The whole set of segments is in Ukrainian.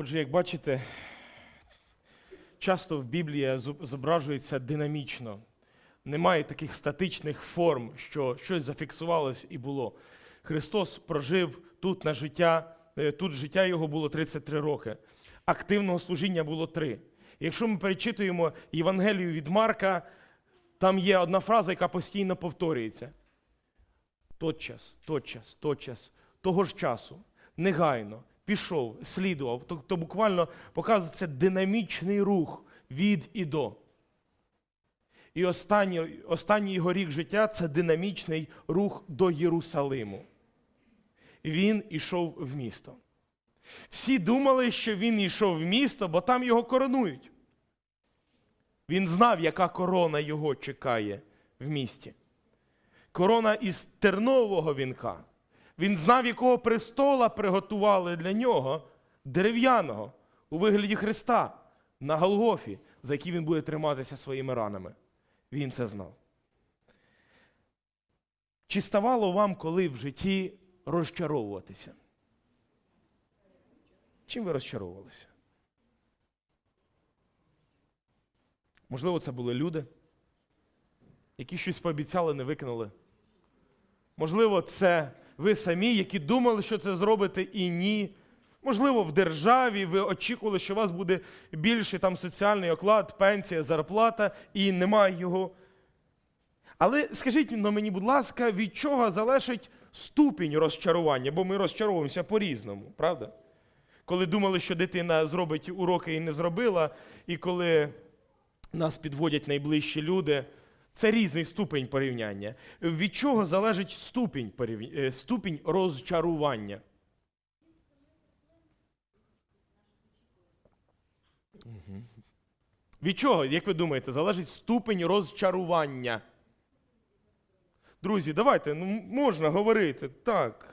Отже, як бачите, часто в Біблії зображується динамічно. Немає таких статичних форм, що щось зафіксувалось і було. Христос прожив тут на життя, е, тут життя його було 33 роки. Активного служіння було три. Якщо ми перечитуємо Євангелію від Марка, там є одна фраза, яка постійно повторюється. Тотчас, тотчас, тотчас, того ж часу, негайно, пішов, слідував. Тобто буквально показується динамічний рух від і до. І останній, останній його рік життя це динамічний рух до Єрусалиму. Він ішов в місто. Всі думали, що він йшов в місто, бо там його коронують. Він знав, яка корона його чекає в місті. Корона із тернового вінка. Він знав, якого престола приготували для нього дерев'яного у вигляді Христа на Голгофі, за який він буде триматися своїми ранами. Він це знав. Чи ставало вам коли в житті розчаровуватися? Чим ви розчаровувалися? Можливо, це були люди, які щось пообіцяли, не виконали. Можливо, це ви самі, які думали, що це зробите, і ні. Можливо, в державі ви очікували, що у вас буде більший там соціальний оклад, пенсія, зарплата, і немає його. Але скажіть ну, мені, будь ласка, від чого залежить ступінь розчарування? Бо ми розчаровуємося по-різному, правда? Коли думали, що дитина зробить уроки і не зробила, і коли нас підводять найближчі люди, це різний ступень порівняння. Від чого залежить ступінь, порівня- е, ступінь розчарування? Від чого, як ви думаєте, залежить ступінь розчарування? Друзі, давайте, ну можна говорити так.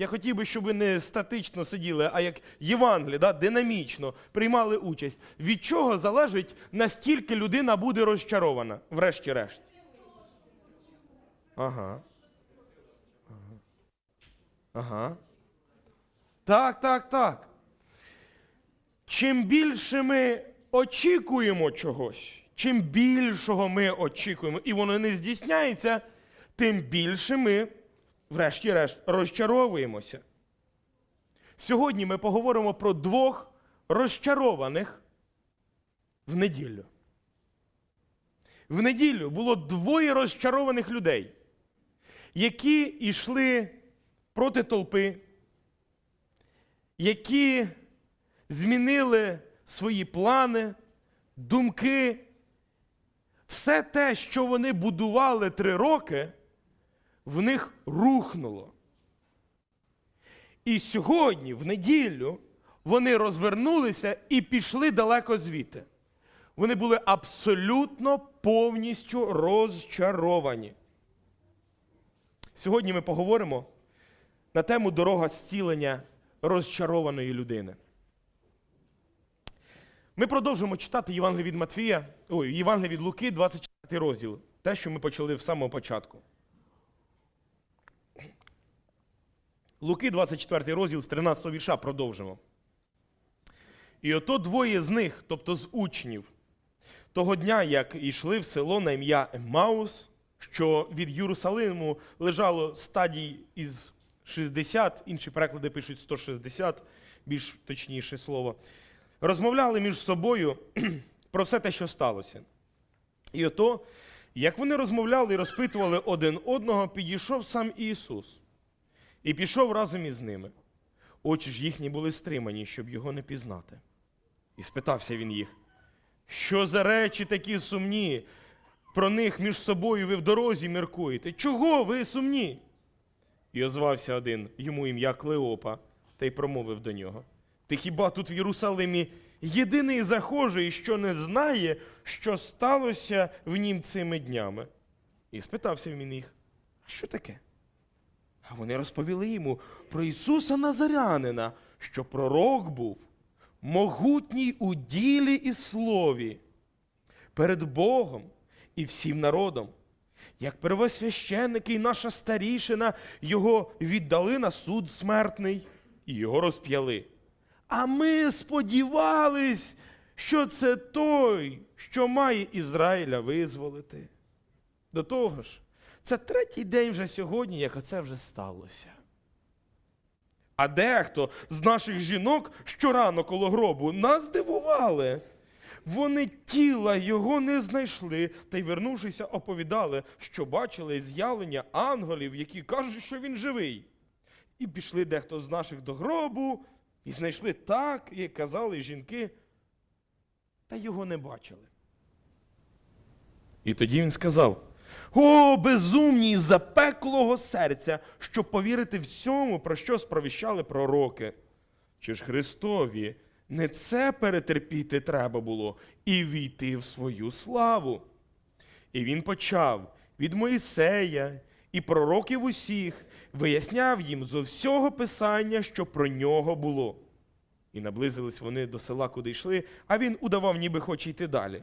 Я хотів би, щоб ви не статично сиділи, а як Євангелі, да, динамічно приймали участь. Від чого залежить, настільки людина буде розчарована, врешті-решт? Ага. Ага. Так, так, так. Чим більше ми очікуємо чогось, чим більшого ми очікуємо, і воно не здійсняється, тим більше ми, врешті-решт, розчаровуємося. Сьогодні ми поговоримо про двох розчарованих в неділю. В неділю було двоє розчарованих людей, які йшли проти толпи, які змінили свої плани, думки. Все те, що вони будували три роки, в них рухнуло. І сьогодні, в неділю, вони розвернулися і пішли далеко звідти. Вони були абсолютно повністю розчаровані. Сьогодні ми поговоримо на тему дорога зцілення розчарованої людини. Ми продовжуємо читати Євангеліє від Матфія, ой, Євангеліє від Луки, 24 розділ. Те, що ми почали в самого початку. Луки, 24 розділ з 13 вірша продовжимо. І ото двоє з них, тобто з учнів, того дня, як йшли в село на ім'я Еммаус, що від Єрусалиму лежало стадій із 60, інші переклади пишуть 160, більш точніше слово, розмовляли між собою про все те, що сталося. І ото, як вони розмовляли і розпитували один одного, підійшов сам Ісус і пішов разом із ними. Очі ж їхні були стримані, щоб його не пізнати. І спитався він їх, що за речі такі сумні? Про них між собою ви в дорозі міркуєте. Чого ви сумні? І озвався один йому ім'я Клеопа, та й промовив до нього: Ти хіба тут в Єрусалимі єдиний захожий, що не знає, що сталося в нім цими днями? І спитався він їх, а що таке? А вони розповіли йому про Ісуса Назарянина, що пророк був, могутній у ділі і слові, перед Богом і всім народом. Як первосвященники і наша старішина його віддали на суд смертний і його розп'яли. А ми сподівались, що це той, що має Ізраїля визволити. До того ж, це третій день вже сьогодні, як оце вже сталося. А дехто з наших жінок щорано коло гробу нас дивували. Вони тіла його не знайшли, та й, вернувшися, оповідали, що бачили з'явлення ангелів, які кажуть, що він живий. І пішли дехто з наших до гробу, і знайшли так, як казали жінки, та його не бачили. І тоді він сказав: О, безумні запеклого серця, щоб повірити всьому, про що сповіщали пророки. Чи ж Христові не це перетерпіти треба було і війти в свою славу? І він почав від Моїсея і пророків усіх, виясняв їм зо всього писання, що про нього було. І наблизились вони до села, куди йшли, а він удавав, ніби хоче йти далі.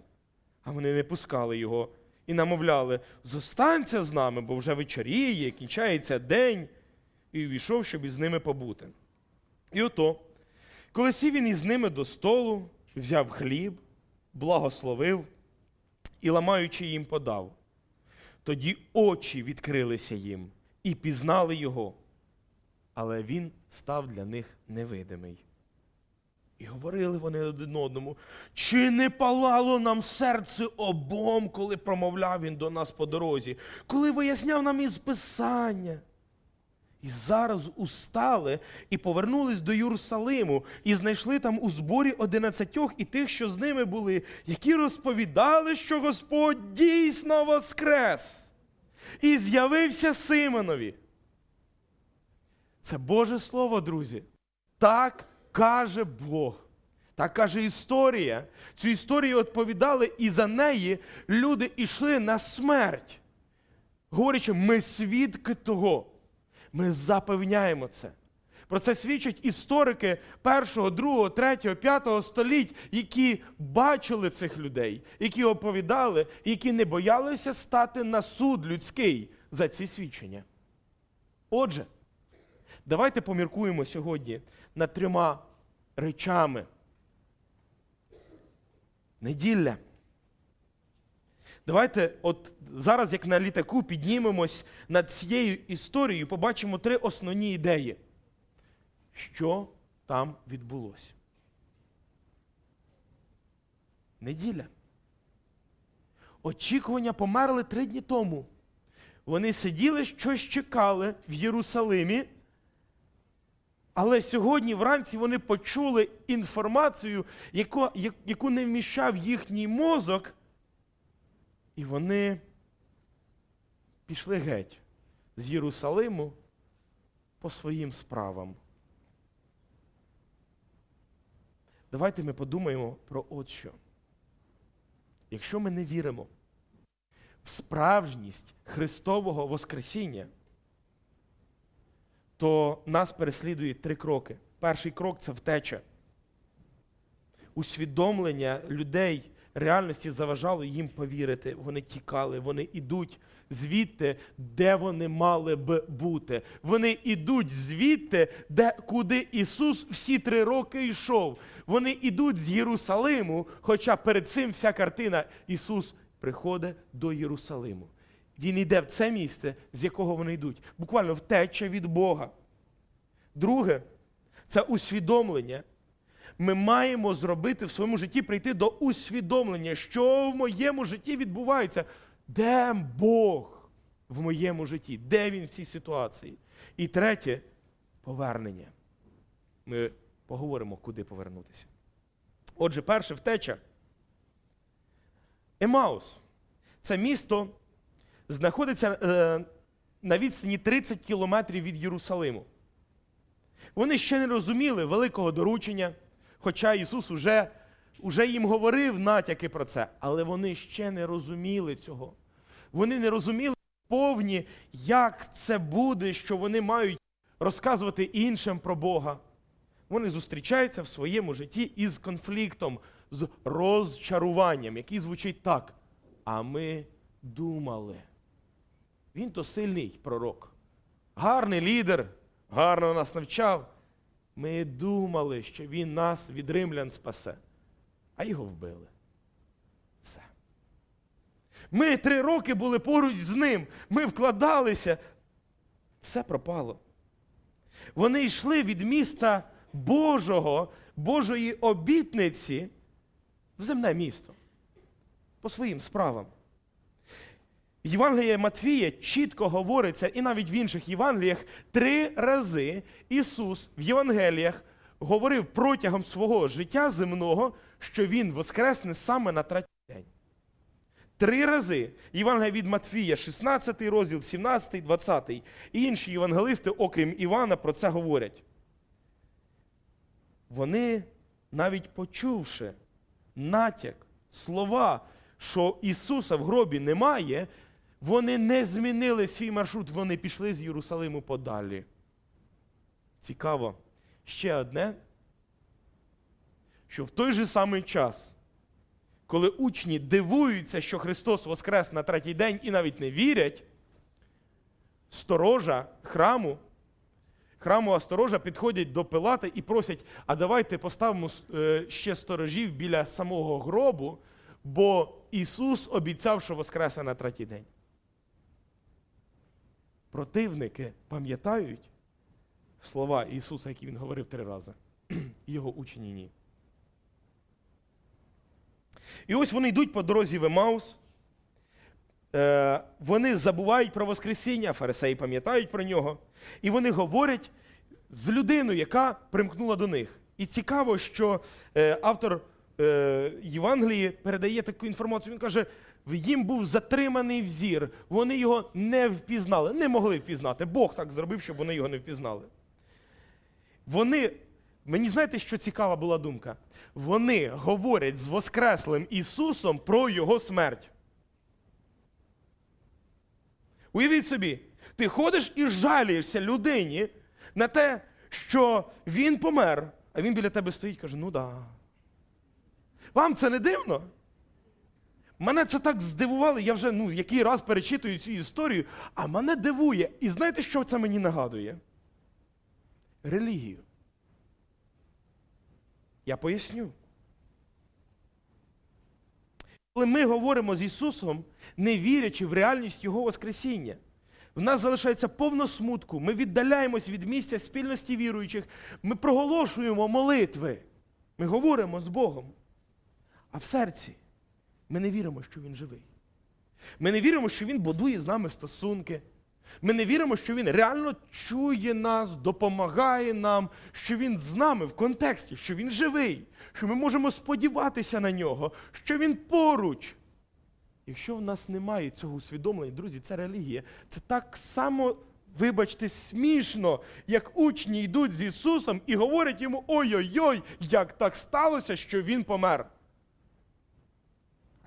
А вони не пускали його і намовляли: зостанься з нами, бо вже вечоріє, кінчається день, і увійшов, щоб із ними побути. І ото, коли сів він із ними до столу, взяв хліб, благословив і, ламаючи їм, подав. Тоді очі відкрилися їм і пізнали його, але він став для них невидимий. І говорили вони один одному, чи не палало нам серце обом, коли промовляв він до нас по дорозі, коли виясняв нам із Писання. І зараз устали і повернулись до Єрусалиму, і знайшли там у зборі одинадцятьох і тих, що з ними були, які розповідали, що Господь дійсно воскрес і з'явився Симонові. Це Боже Слово, друзі. Так каже Бог. Так каже історія. Цю історію відповідали, і за неї люди йшли на смерть. Говорячи, ми свідки того. Ми запевняємо це. Про це свідчать історики першого, другого, третього, п'ятого століть, які бачили цих людей, які оповідали, які не боялися стати на суд людський за ці свідчення. Отже, давайте поміркуємо сьогодні над трьома речами. Неділя. Давайте, от зараз, як на літаку, піднімемось над цією історією, побачимо три основні ідеї. Що там відбулося? Неділя. Очікування померли три дні тому. Вони сиділи, щось чекали в Єрусалимі. Але сьогодні вранці вони почули інформацію, яку, яку не вміщав їхній мозок, і вони пішли геть з Єрусалиму по своїм справам. Давайте ми подумаємо про от що. Якщо ми не віримо в справжність Христового Воскресіння, то нас переслідує три кроки. Перший крок це втеча. Усвідомлення людей реальності заважало їм повірити. Вони тікали, вони йдуть звідти, де вони мали б бути. Вони йдуть звідти, де, куди Ісус всі три роки йшов. Вони йдуть з Єрусалиму, хоча перед цим вся картина Ісус приходить до Єрусалиму. Він йде в це місце, з якого вони йдуть. Буквально втеча від Бога. Друге, це усвідомлення. Ми маємо зробити в своєму житті прийти до усвідомлення, що в моєму житті відбувається. Де Бог в моєму житті? Де він в цій ситуації? І третє повернення. Ми поговоримо, куди повернутися. Отже, перше втеча. Емаус. Це місто знаходиться е, на відстані 30 кілометрів від Єрусалиму. Вони ще не розуміли великого доручення, хоча Ісус уже, уже їм говорив натяки про це, але вони ще не розуміли цього. Вони не розуміли повні, як це буде, що вони мають розказувати іншим про Бога. Вони зустрічаються в своєму житті із конфліктом, з розчаруванням, який звучить так. А ми думали. Він то сильний пророк, гарний лідер, гарно нас навчав. Ми думали, що він нас від римлян спасе, а його вбили. Все. Ми три роки були поруч з ним, ми вкладалися. Все пропало. Вони йшли від міста Божого, Божої обітниці в земне місто по своїм справам. Євангелія Матвія чітко говориться, і навіть в інших Євангеліях три рази Ісус в Євангеліях говорив протягом свого життя земного, що Він воскресне саме на третій день. Три рази Євангелія від Матвія, 16 розділ, 17, 20. І інші євангелисти, окрім Івана, про це говорять. Вони, навіть почувши натяк, слова, що Ісуса в гробі немає, вони не змінили свій маршрут, вони пішли з Єрусалиму подалі. Цікаво. Ще одне, що в той же самий час, коли учні дивуються, що Христос воскрес на третій день і навіть не вірять, сторожа храму, храмова сторожа підходять до Пилата і просять, а давайте поставимо е, ще сторожів біля самого гробу, бо Ісус обіцяв, що воскресе на третій день. Противники пам'ятають слова Ісуса, які Він говорив три рази. Його учні ні. І ось вони йдуть по дорозі в Емаус. Е, вони забувають про Воскресіння, фарисеї пам'ятають про нього. І вони говорять з людиною, яка примкнула до них. І цікаво, що е, автор е, Євангелії передає таку інформацію. Він каже, їм був затриманий взір, вони його не впізнали, не могли впізнати. Бог так зробив, щоб вони його не впізнали. Вони, мені знаєте, що цікава була думка? Вони говорять з Воскреслим Ісусом про Його смерть. Уявіть собі, ти ходиш і жалієшся людині на те, що він помер, а він біля тебе стоїть і каже: ну да. Вам це не дивно? Мене це так здивувало, я вже ну, який раз перечитую цю історію, а мене дивує. І знаєте, що це мені нагадує? Релігію. Я поясню. Коли ми говоримо з Ісусом, не вірячи в реальність Його Воскресіння, в нас залишається повно смутку, ми віддаляємось від місця спільності віруючих, ми проголошуємо молитви, ми говоримо з Богом. А в серці ми не віримо, що Він живий. Ми не віримо, що Він будує з нами стосунки. Ми не віримо, що Він реально чує нас, допомагає нам, що Він з нами в контексті, що Він живий, що ми можемо сподіватися на нього, що Він поруч. Якщо в нас немає цього усвідомлення, друзі, це релігія. Це так само, вибачте, смішно, як учні йдуть з Ісусом і говорять йому: ой-ой-ой, як так сталося, що Він помер.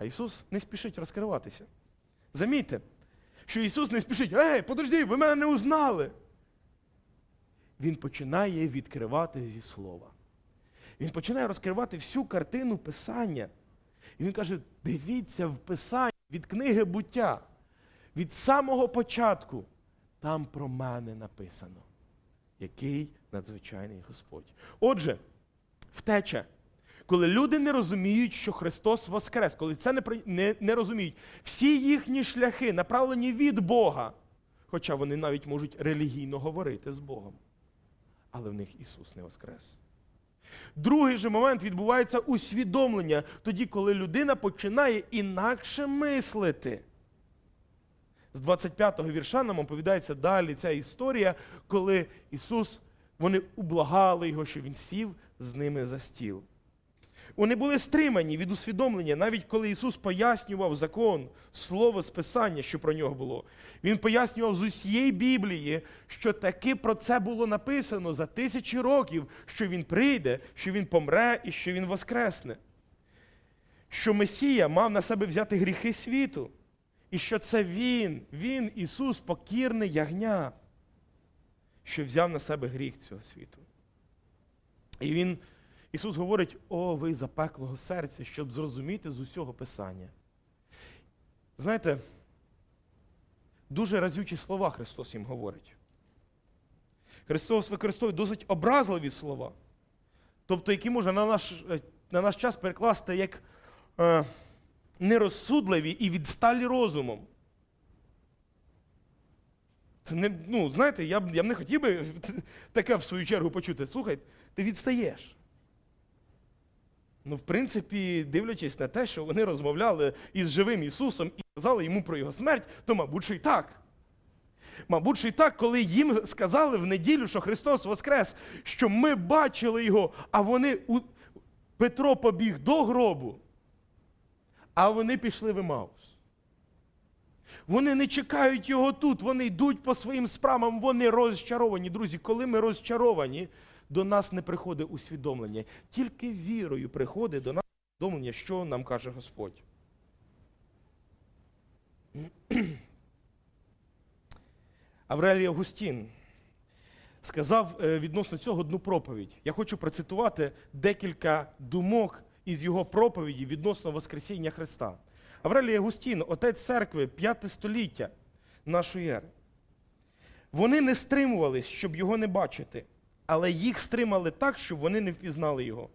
А Ісус не спішить розкриватися. Замітьте, що Ісус не спішить, ей, подожди, ви мене не узнали. Він починає відкривати зі слова. Він починає розкривати всю картину Писання. І він каже: дивіться в Писанні від книги буття, від самого початку. Там про мене написано, який надзвичайний Господь. Отже, втеча. Коли люди не розуміють, що Христос Воскрес, коли це не, не, не розуміють, всі їхні шляхи направлені від Бога, хоча вони навіть можуть релігійно говорити з Богом. Але в них Ісус не Воскрес. Другий же момент відбувається усвідомлення, тоді, коли людина починає інакше мислити. З 25-го вірша нам оповідається далі ця історія, коли Ісус, вони ублагали його, що Він сів з ними за стіл. Вони були стримані від усвідомлення, навіть коли Ісус пояснював закон, слово з Писання, що про нього було. Він пояснював з усієї Біблії, що таки про це було написано за тисячі років, що Він прийде, що Він помре і що Він воскресне. Що Месія мав на себе взяти гріхи світу, і що це Він, Він, Ісус, покірний ягня, що взяв на себе гріх цього світу. І Він Ісус говорить, о, ви запеклого серця, щоб зрозуміти з усього Писання. Знаєте, дуже разючі слова Христос їм говорить. Христос використовує досить образливі слова, тобто, які можна на наш, е, на наш час перекласти як е, нерозсудливі і відсталі розумом. Це не, ну, знаєте, я б, я б не хотів би таке в свою чергу почути. Слухай, ти відстаєш. Ну, в принципі, дивлячись на те, що вони розмовляли із живим Ісусом і казали йому про його смерть, то, мабуть, що й так. Мабуть, що й так, коли їм сказали в неділю, що Христос Воскрес, що ми бачили його, а вони у... Петро побіг до гробу, а вони пішли в Емаус. Вони не чекають його тут, вони йдуть по своїм справам, вони розчаровані. Друзі, коли ми розчаровані, до нас не приходить усвідомлення. Тільки вірою приходить до нас усвідомлення, що нам каже Господь. Аврелій Августін сказав е, відносно цього одну проповідь. Я хочу процитувати декілька думок із його проповіді відносно Воскресіння Христа. Аврелій Августін, отець церкви, 5 століття нашої ери. Вони не стримувались, щоб його не бачити, але їх стримали так, щоб вони не впізнали його.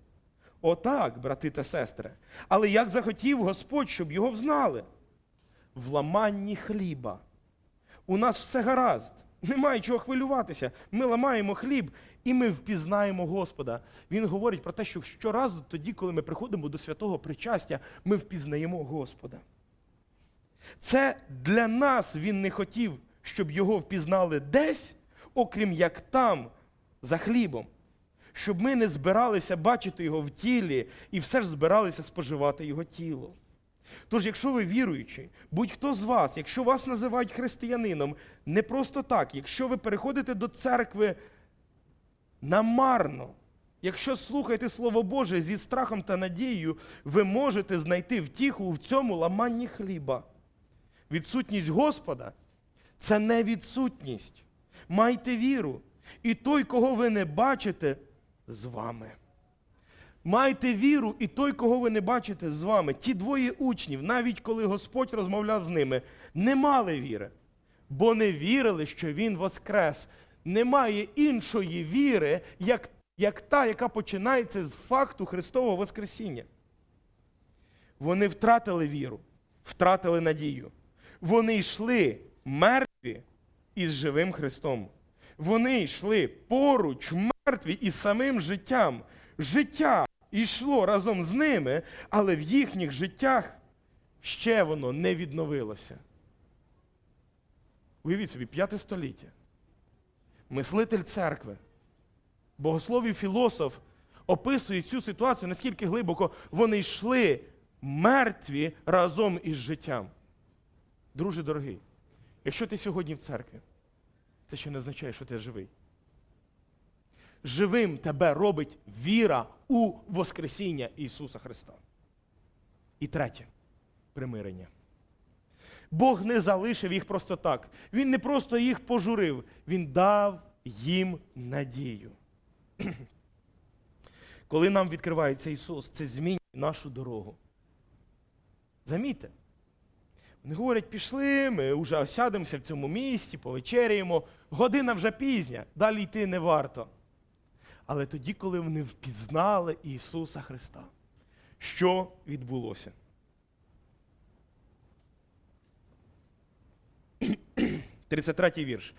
Отак, брати та сестри. Але як захотів Господь, щоб його взнали? В ламанні хліба. У нас все гаразд, немає чого хвилюватися. Ми ламаємо хліб і ми впізнаємо Господа. Він говорить про те, що щоразу тоді, коли ми приходимо до святого причастя, ми впізнаємо Господа. Це для нас він не хотів, щоб його впізнали десь, окрім як там, за хлібом. Щоб ми не збиралися бачити його в тілі і все ж збиралися споживати його тіло. Тож, якщо ви віруючі, будь-хто з вас, якщо вас називають християнином, не просто так, якщо ви переходите до церкви намарно, якщо слухаєте Слово Боже зі страхом та надією, ви можете знайти втіху в цьому ламанні хліба. Відсутність Господа це не відсутність. Майте віру. І той, кого ви не бачите, з вами. Майте віру, і той, кого ви не бачите, з вами. Ті двоє учнів, навіть коли Господь розмовляв з ними, не мали віри, бо не вірили, що Він воскрес. Немає іншої віри, як, як та, яка починається з факту Христового Воскресіння. Вони втратили віру, втратили надію. Вони йшли мертві із живим Христом. Вони йшли поруч мертві із самим життям. Життя йшло разом з ними, але в їхніх життях ще воно не відновилося. Уявіть собі, п'яте століття. Мислитель церкви, богослов і філософ описують цю ситуацію, наскільки глибоко вони йшли мертві разом із життям. Друже дорогий, якщо ти сьогодні в церкві, це ще не означає, що ти живий. Живим тебе робить віра у Воскресіння Ісуса Христа. І третє примирення. Бог не залишив їх просто так. Він не просто їх пожурив, Він дав їм надію. Коли нам відкривається Ісус, це змінює нашу дорогу. Замітьте, вони говорять, пішли, ми вже осядемося в цьому місці, повечеряємо. Година вже пізня, далі йти не варто. Але тоді, коли вони впізнали Ісуса Христа, що відбулося? Тридцять третій вірш.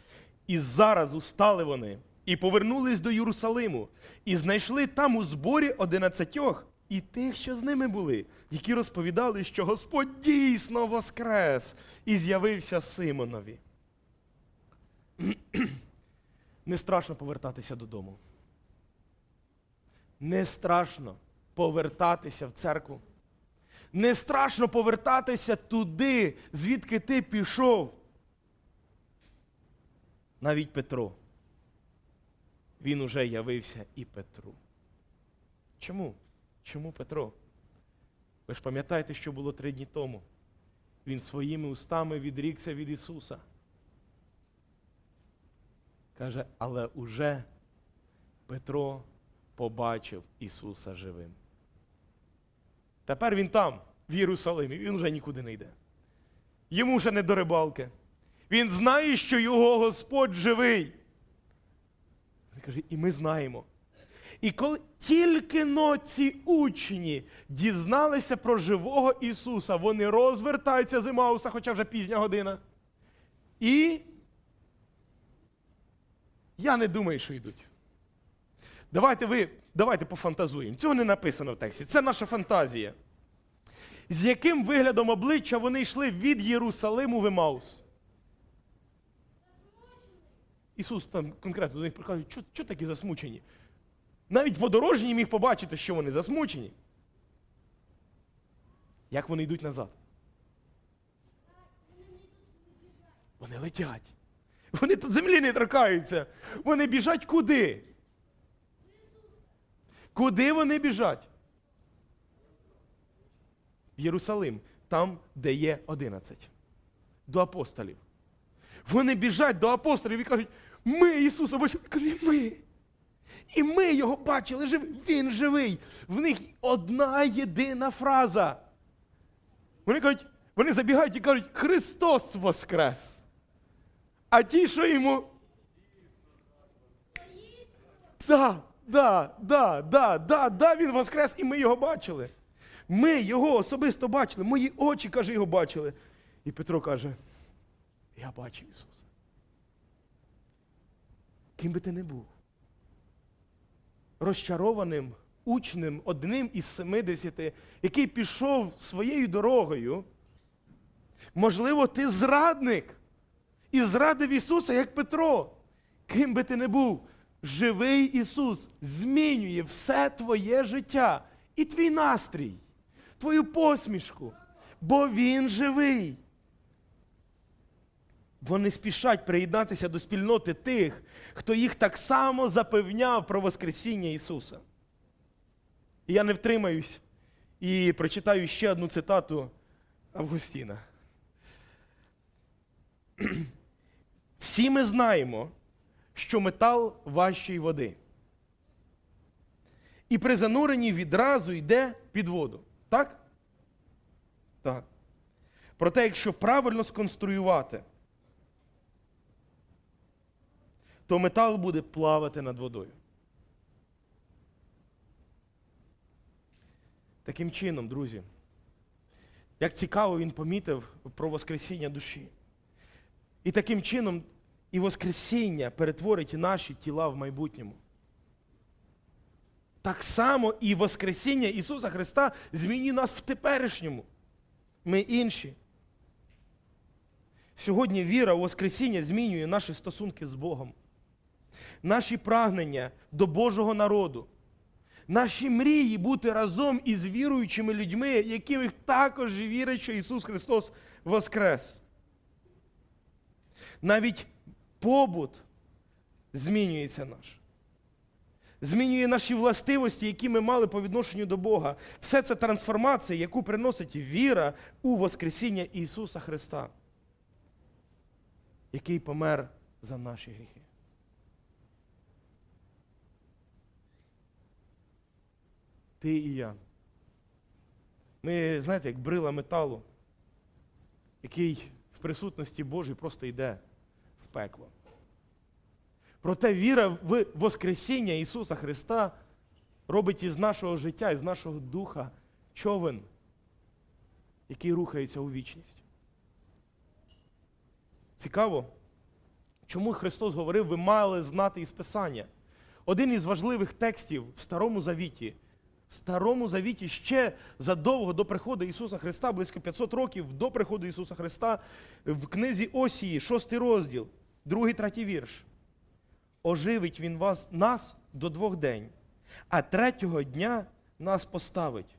І зараз устали вони, і повернулись до Єрусалиму, і знайшли там у зборі одинадцятьох і тих, що з ними були, які розповідали, що Господь дійсно воскрес і з'явився Симонові. Не страшно повертатися додому. Не страшно повертатися в церкву. Не страшно повертатися туди, звідки ти пішов. Навіть Петро. Він уже явився і Петру. Чому? Чому Петро? Ви ж пам'ятаєте, що було три дні тому? Він своїми устами відрікся від Ісуса. Каже, але уже Петро побачив Ісуса живим. Тепер він там, в Єрусалимі, він вже нікуди не йде. Йому вже не до рибалки. Він знає, що його Господь живий. каже, і ми знаємо. І коли тільки но ці учні дізналися про живого Ісуса, вони розвертаються з Емауса, хоча вже пізня година. І я не думаю, що йдуть. Давайте ви, давайте пофантазуємо. Цього не написано в тексті. Це наша фантазія. З яким виглядом обличчя вони йшли від Єрусалиму в Емаус? Ісус там конкретно до них приказує, що, такі засмучені? Навіть подорожній міг побачити, що вони засмучені. Як вони йдуть назад? Вони летять. Вони тут землі не торкаються. Вони біжать куди? Куди вони біжать? В Єрусалим, там, де є 11. До апостолів. Вони біжать до апостолів і кажуть, ми Ісуса бачили. Каже, ми. І ми його бачили живий. Він живий. В них одна єдина фраза. Вони кажуть, вони забігають і кажуть, Христос Воскрес. А ті, що йому. Да, да, да, да, да, да, він воскрес, і ми його бачили. Ми його особисто бачили. Мої очі, каже, його бачили. І Петро каже: Я бачив Ісуса. Ким би ти не був? Розчарованим учнем, одним із семидесяти, який пішов своєю дорогою. Можливо, ти зрадник і зрадив Ісуса, як Петро. Ким би ти не був, живий Ісус змінює все твоє життя і твій настрій, твою посмішку, бо Він живий. Вони спішать приєднатися до спільноти тих, хто їх так само запевняв про Воскресіння Ісуса. І я не втримаюсь і прочитаю ще одну цитату Августіна. Всі ми знаємо, що метал важчий води. І при зануренні відразу йде під воду. Так? Так. Проте, якщо правильно сконструювати, то метал буде плавати над водою. Таким чином, друзі, як цікаво він помітив про Воскресіння душі. І таким чином і Воскресіння перетворить наші тіла в майбутньому. Так само і Воскресіння Ісуса Христа змінює нас в теперішньому. Ми інші. Сьогодні віра у Воскресіння змінює наші стосунки з Богом, наші прагнення до Божого народу, наші мрії бути разом із віруючими людьми, якими також вірять, що Ісус Христос Воскрес. Навіть побут змінюється наш. Змінює наші властивості, які ми мали по відношенню до Бога. Все це трансформація, яку приносить віра у Воскресіння Ісуса Христа, який помер за наші гріхи. Ти і я. Ми, знаєте, як брила металу, який в присутності Божій просто йде в пекло. Проте віра в Воскресіння Ісуса Христа робить із нашого життя, із нашого духа човен, який рухається у вічність. Цікаво, чому Христос говорив, ви мали знати із Писання. Один із важливих текстів в Старому Завіті. Старому Завіті ще задовго до приходу Ісуса Христа, близько 500 років до приходу Ісуса Христа, в книзі Осії, 6 розділ, 2, 3 вірш. Оживить Він вас, нас до двох день, а третього дня нас поставить.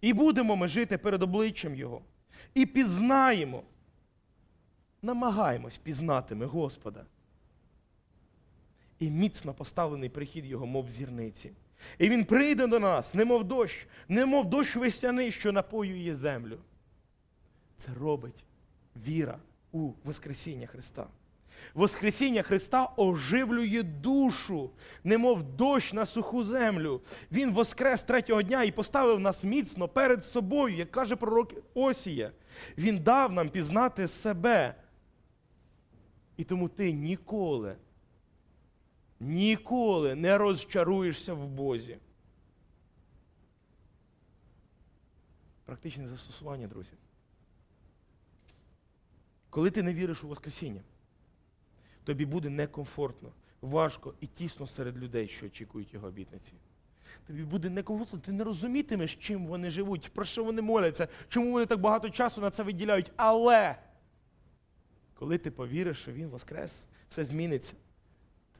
І будемо ми жити перед обличчям Його. І пізнаємо, намагаємось пізнати ми Господа. І міцно поставлений прихід Його, мов зірниці. І він прийде до нас, немов дощ, немов дощ весняний, що напоює землю. Це робить віра у Воскресіння Христа. Воскресіння Христа оживлює душу, немов дощ на суху землю. Він воскрес третього дня і поставив нас міцно перед собою, як каже пророк Осія. Він дав нам пізнати себе. І тому ти ніколи ніколи не розчаруєшся в Бозі. Практичне застосування, друзі. Коли ти не віриш у Воскресіння, тобі буде некомфортно, важко і тісно серед людей, що очікують його обітниці. Тобі буде некомфортно, ти не розумітимеш, чим вони живуть, про що вони моляться, чому вони так багато часу на це виділяють. Але коли ти повіриш, що він воскрес, все зміниться.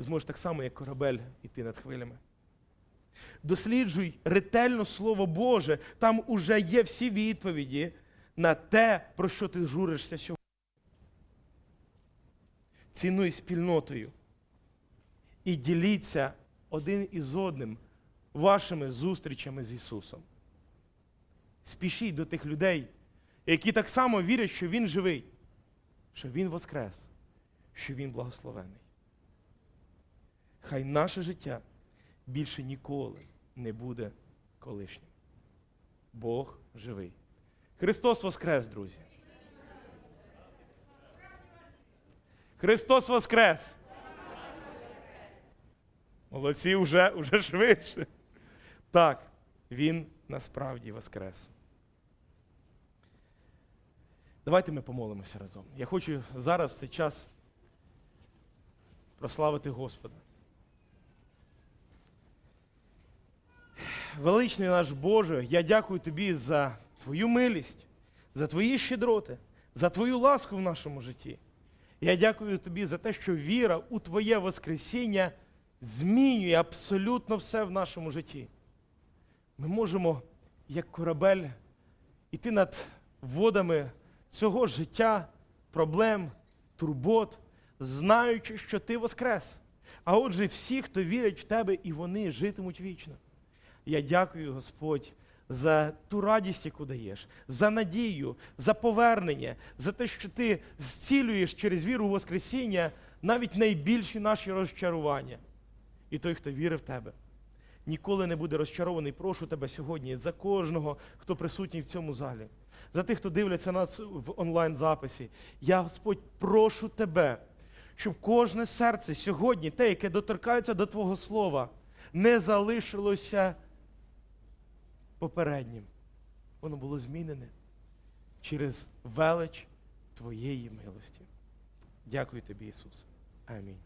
Ти зможеш так само, як корабель, йти над хвилями. Досліджуй ретельно Слово Боже, там уже є всі відповіді на те, про що ти журишся сьогодні. Цінуй спільнотою і діліться один із одним вашими зустрічами з Ісусом. Спішіть до тих людей, які так само вірять, що Він живий, що Він воскрес, що Він благословений. Хай наше життя більше ніколи не буде колишнім. Бог живий. Христос Воскрес, друзі. Христос Воскрес! Молодці вже, вже швидше. Так, Він насправді Воскрес. Давайте ми помолимося разом. Я хочу зараз в цей час прославити Господа. Величний наш Боже, я дякую Тобі за Твою милість, за Твої щедроти, за Твою ласку в нашому житті. Я дякую Тобі за те, що віра у Твоє Воскресіння змінює абсолютно все в нашому житті. Ми можемо, як корабель, іти над водами цього життя, проблем, турбот, знаючи, що Ти воскрес. А отже, всі, хто вірять в Тебе, і вони житимуть вічно. Я дякую, Господь, за ту радість, яку даєш, за надію, за повернення, за те, що ти зцілюєш через віру у Воскресіння навіть найбільші наші розчарування. І той, хто вірить в тебе, ніколи не буде розчарований. Прошу тебе сьогодні за кожного, хто присутній в цьому залі, за тих, хто дивляться нас в онлайн-записі. Я, Господь, прошу тебе, щоб кожне серце сьогодні, те, яке доторкається до Твого Слова, не залишилося попереднім. Воно було змінене через велич Твоєї милості. Дякую тобі, Ісусе. Амінь.